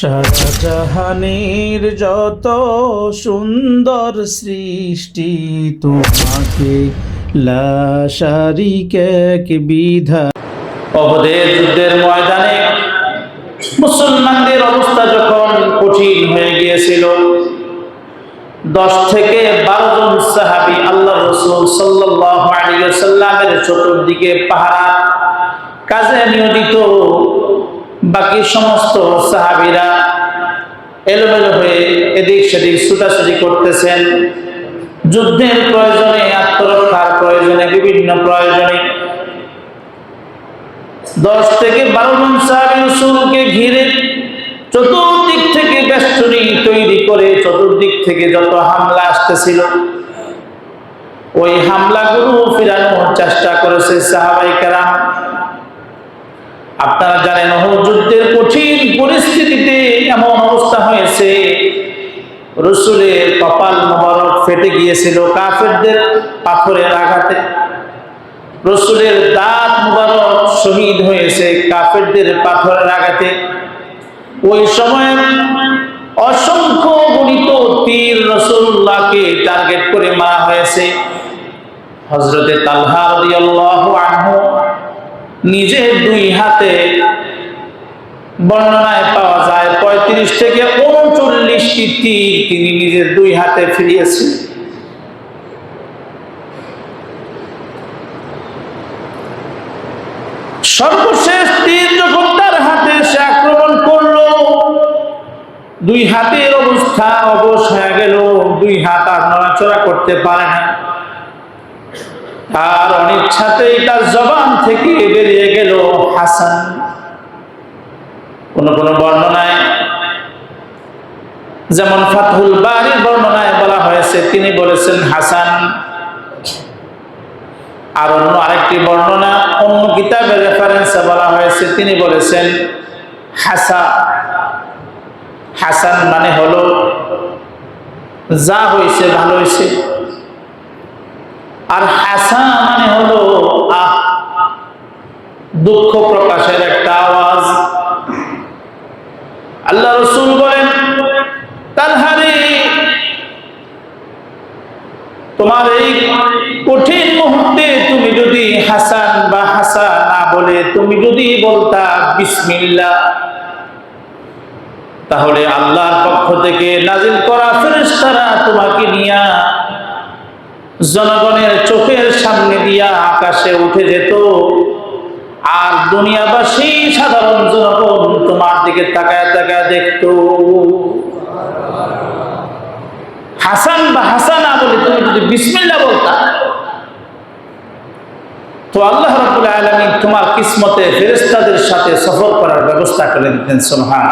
শাহজাহানের যত সুন্দর সৃষ্টি, তোমাকে বিধা। যুদ্ধের ময়দানে মুসলমানদের অবস্থা যখন কঠিন হয়ে গিয়েছিল, দশ থেকে বারো জন সাহাবি আল্লাহ রসুল সাল্লাহ আলিয়াল্লামের চতুর্দিকে পাহারা কাজে নিয়োজিত বাকি সমস্ত সাহাবিরা এলোমেলো হয়ে এদিক সেদিক ছুটাছুটি করতেছেন। যুদ্ধের প্রয়োজনে, আত্মরক্ষার প্রয়োজনে, বিভিন্ন প্রয়োজনে। দশ থেকে বারো জন সাহাবি রসুলকে ঘিরে চতুর্দিক থেকে বেষ্টনী তৈরি করে চতুর্দিক থেকে যত হামলা আসতেছিল, ওই হামলাগুলো ফিরানোর চেষ্টা করেছে সাহাবাই কেরাম। আপনারা জানেন যুদ্ধের কঠিন পরিস্থিতিতে এমন অবস্থা হয়েছে। রসুলের কপাল মোবারক ফেটে গিয়েছিল, কাফেরদের পাথরের আঘাতে। রসুলের দাঁত মোবারক শহীদ হয়েছে, কাফেরদের পাথরের আঘাতে। ওই সময় অসংখ্য গণিত তীর রসুল্লাহকে টার্গেট করে মারা হয়েছে। হজরতে তালহা আনহু নিজের দুই হাতে বর্ণনায় পাওয়া যায়। পঁয়ত্রিশ থেকে উনচল্লিশটি তীর তিনি নিজের দুই হাতে ফিরিয়েছেন সর্বশেষ তীর যখন তার হাতে সে আক্রমণ করল, দুই হাতের অবস্থা অবশ হয়ে গেল। দুই হাত আর নড়াচড়া করতে পারে না। তার অনিচ্ছাতেই তার জবান থেকে বেরিয়ে গেল হাসান। কোন কোন বর্ণনায়, যেমন ফাতহুল বাড়ির বর্ণনায় বলা হয়েছে, তিনি বলেছেন, হাসান। আর অন্য আরেকটি বর্ণনা, অন্য কিতাবের রেফারেন্সে বলা হয়েছে, তিনি বলেছেন, হাসা। হাসান মানে হলো, যা হয়েছে ভালো হয়েছে আর হাসা মানে হলো, আহ, দুঃখ প্রকাশের একটা আওয়াজ। আল্লাহ রসুল বলেন, তালহারি, তোমার এই কঠিন মুহূর্তে তুমি যদি হাসান বা হাসা না বলে, তুমি যদি বলতা বিসমিল্লা তাহলে আল্লাহর পক্ষ থেকে নাজিল করা ফেরেশতারা তোমাকে নিয়া জনগণের চোখের সামনে দিয়া আকাশে উঠে যেত। আর দুনিয়াবাসী, সাধারণ জনগণ তোমার দিকে তাকায় তাকায় দেখত। হাসান বা হাসানা বলে, তুমি যদি বিসমিল্লা বলতা, তো আল্লাহ রাবুল আলমী তোমার কিসমতে ফেরেস্তাদের সাথে সফর করার ব্যবস্থা করে দিতেন সোহান